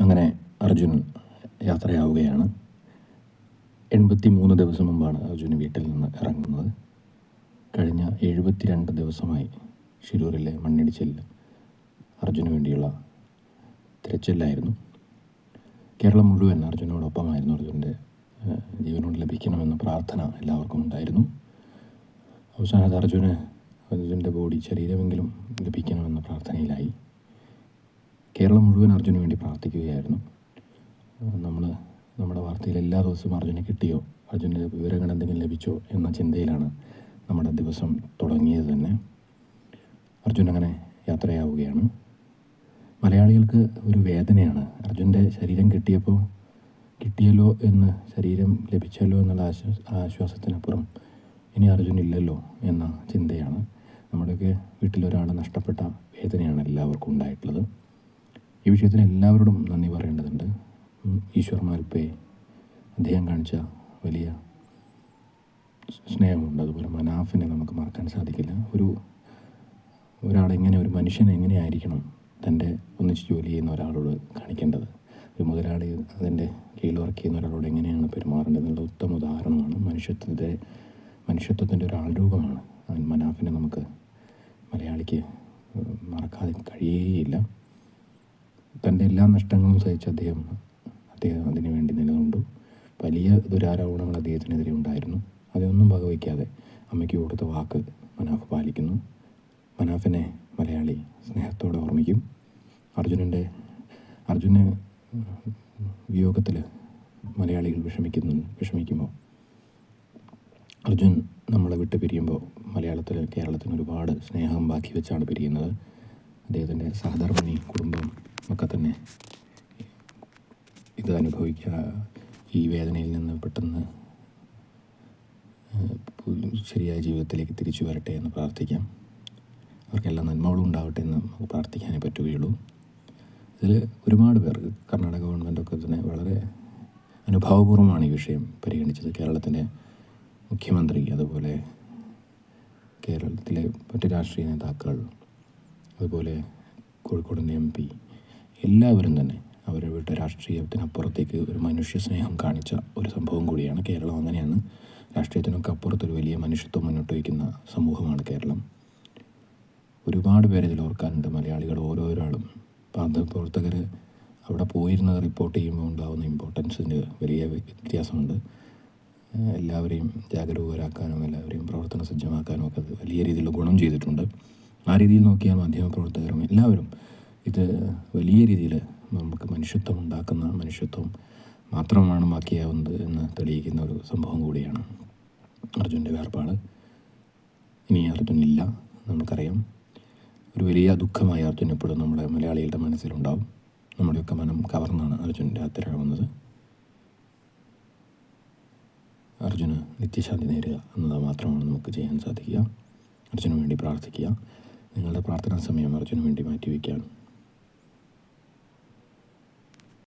അങ്ങനെ അർജുൻ യാത്രയാവുകയാണ്. എൺപത്തി മൂന്ന് ദിവസം മുമ്പാണ് അർജുൻ വീട്ടിൽ നിന്ന് ഇറങ്ങുന്നത്. കഴിഞ്ഞ എഴുപത്തിരണ്ട് ദിവസമായി ഷിരൂരിലെ മണ്ണിടിച്ചിൽ അർജുന് വേണ്ടിയുള്ള തിരച്ചിലായിരുന്നു. കേരളം മുഴുവൻ അർജുനോടൊപ്പമായിരുന്നു. അർജുന്റെ ജീവനോട് ലഭിക്കണമെന്ന പ്രാർത്ഥന എല്ലാവർക്കും ഉണ്ടായിരുന്നു. അവസാനത്ത് അർജുന് അർജുന്റെ ബോഡി ശരീരമെങ്കിലും ലഭിക്കണമെന്ന പ്രാർത്ഥനയിലായി. കേരളം മുഴുവൻ അർജുന് വേണ്ടി പ്രാർത്ഥിക്കുകയായിരുന്നു. നമ്മൾ നമ്മുടെ വാർത്തയിൽ എല്ലാ ദിവസവും അർജുനെ കിട്ടിയോ? അർജുന്റെ വിവരങ്ങൾ എന്തെങ്കിലും ലഭിച്ചോ എന്ന ചിന്തയിലാണ് നമ്മുടെ ദിവസം തുടങ്ങിയത് തന്നെ. അർജുൻ അങ്ങനെ യാത്രയാവുകയാണ്. മലയാളികൾക്ക് ഒരു വേദനയാണ്. അർജുന്റെ ശരീരം കിട്ടിയപ്പോൾ കിട്ടിയല്ലോ എന്ന് ശരീരം ലഭിച്ചല്ലോ എന്നുള്ള ആശ്വാസ ആശ്വാസത്തിനപ്പുറം ഇനി അർജുൻ ഇല്ലല്ലോ എന്ന ചിന്തയാണ്. നമ്മുടെയൊക്കെ വീട്ടിലൊരാൾ നഷ്ടപ്പെട്ട വേദനയാണ് എല്ലാവർക്കും ഉണ്ടായിട്ടുള്ളത്. ഈ വിഷയത്തിൽ എല്ലാവരോടും നന്ദി പറയേണ്ടതുണ്ട്. ഈശ്വർ മാൽപ്പേ അദ്ദേഹം കാണിച്ച വലിയ സ്നേഹമുണ്ട്. അതുപോലെ മനാഫിനെ നമുക്ക് മറക്കാൻ സാധിക്കില്ല. ഒരു ഒരാളെങ്ങനെ ഒരു മനുഷ്യൻ എങ്ങനെയായിരിക്കണം തന്റെ ഒന്നിച്ച് ജോലി ചെയ്യുന്ന ഒരാളോട് കാണിക്കേണ്ടത്? ഒരു മുതലാളി അതിന്റെ കീഴിൽ വർക്ക് ചെയ്യുന്ന ഒരാളോട് എങ്ങനെയാണ് പെരുമാറേണ്ടത് എന്നുള്ള ഉത്തമ ഉദാഹരണമാണ്. മനുഷ്യത്വത്തിന്റെ മനുഷ്യത്വത്തിന്റെ ഒരു ആൾരൂപമാണ്. മനാഫിനെ നമുക്ക് മലയാളിക്ക് മറക്കാതെ കഴിയുകയില്ല തന്റെ എല്ലാ നഷ്ടങ്ങളും സഹിച്ച് അദ്ദേഹം അദ്ദേഹം അതിനു വേണ്ടി നിലകൊണ്ടു. വലിയ ദുരാരോപണങ്ങൾ അദ്ദേഹത്തിനെതിരെ ഉണ്ടായിരുന്നു. അതൊന്നും വകവയ്ക്കാതെ അമ്മയ്ക്ക് കൊടുത്ത വാക്ക് മനാഫ് പാലിക്കുന്നു. മനാഫിനെ മലയാളി സ്നേഹത്തോടെ ഓർമ്മിക്കും. അർജുനന്റെ അർജുന് വിയോഗത്തിൽ മലയാളികൾ വിഷമിക്കുന്നു വിഷമിക്കുമ്പോൾ അർജുൻ നമ്മളെ വിട്ട് പിരിയുമ്പോൾ മലയാളത്തിൽ കേരളത്തിന് ഒരുപാട് സ്നേഹം ബാക്കി വെച്ചാണ് പിരിയുന്നത്. അദ്ദേഹത്തിന്റെ സഹധർമ്മിണി ഒക്കെ തന്നെ ഇത് അനുഭവിക്കുക ഈ വേദനയിൽ നിന്ന് പെട്ടെന്ന് ശരിയായ ജീവിതത്തിലേക്ക് തിരിച്ചു വരട്ടെ എന്ന് പ്രാർത്ഥിക്കാം. അവർക്കെല്ലാം നന്മകളും ഉണ്ടാവട്ടെ എന്ന് നമുക്ക് പ്രാർത്ഥിക്കാനേ പറ്റുകയുള്ളൂ. ഇതിൽ ഒരുപാട് പേർ കർണാടക ഗവൺമെന്റൊക്കെ തന്നെ വളരെ അനുഭാവപൂർവമാണ് ഈ വിഷയം പരിഗണിച്ചത്. കേരളത്തിന്റെ മുഖ്യമന്ത്രി അതുപോലെ കേരളത്തിലെ മറ്റ് രാഷ്ട്രീയ നേതാക്കൾ അതുപോലെ കോഴിക്കോടിന്റെ എം പി എല്ലാവരും തന്നെ അവരുടെ രാഷ്ട്രീയത്തിനപ്പുറത്തേക്ക് ഒരു മനുഷ്യ സ്നേഹം കാണിച്ച ഒരു സംഭവം കൂടിയാണ് കേരളം അങ്ങനെയാണ്. രാഷ്ട്രീയത്തിനൊക്കെ അപ്പുറത്തൊരു വലിയ മനുഷ്യത്വം മുന്നോട്ട് വയ്ക്കുന്ന സമൂഹമാണ് കേരളം. ഒരുപാട് പേര് ഇതിൽ ഓർക്കാനുണ്ട്. മലയാളികൾ ഓരോരാളും. മാധ്യമപ്രവർത്തകർ അവിടെ പോയിരുന്നത് റിപ്പോർട്ട് ചെയ്യുമ്പോൾ ഉണ്ടാകുന്ന ഇമ്പോർട്ടൻസിന് വലിയ വ്യത്യാസമുണ്ട്. എല്ലാവരെയും ജാഗരൂകരാക്കാനും എല്ലാവരെയും പ്രവർത്തന സജ്ജമാക്കാനും ഒക്കെ അത് വലിയ രീതിയിൽ ഗുണം ചെയ്തിട്ടുണ്ട്. ആ രീതിയിൽ നോക്കിയാൽ മാധ്യമപ്രവർത്തകരും എല്ലാവരും ഇത് വലിയ രീതിയിൽ നമുക്ക് മനുഷ്യത്വം ഉണ്ടാക്കുന്ന മനുഷ്യത്വം മാത്രമാണ് ബാക്കിയാവുന്നത് എന്ന് തെളിയിക്കുന്ന ഒരു സംഭവം കൂടിയാണ് അർജുന്റെ വേർപാട്. ഇനി അർജുൻ ഇല്ല നമുക്കറിയാം. ഒരു വലിയ ദുഃഖമായി അർജുൻ എപ്പോഴും നമ്മുടെ മലയാളികളുടെ മനസ്സിലുണ്ടാവും. നമ്മുടെയൊക്കെ മനം കവർന്നാണ് അർജുന്റെ യാത്രയാവുന്നത് അർജുന് നിത്യശാന്തി നേരുക എന്നത് മാത്രമാണ് നമുക്ക് ചെയ്യാൻ സാധിക്കുക. അർജുന് വേണ്ടി പ്രാർത്ഥിക്കുക. നിങ്ങളുടെ പ്രാർത്ഥനാ സമയം അർജുന് വേണ്ടി മാറ്റിവെക്കാൻ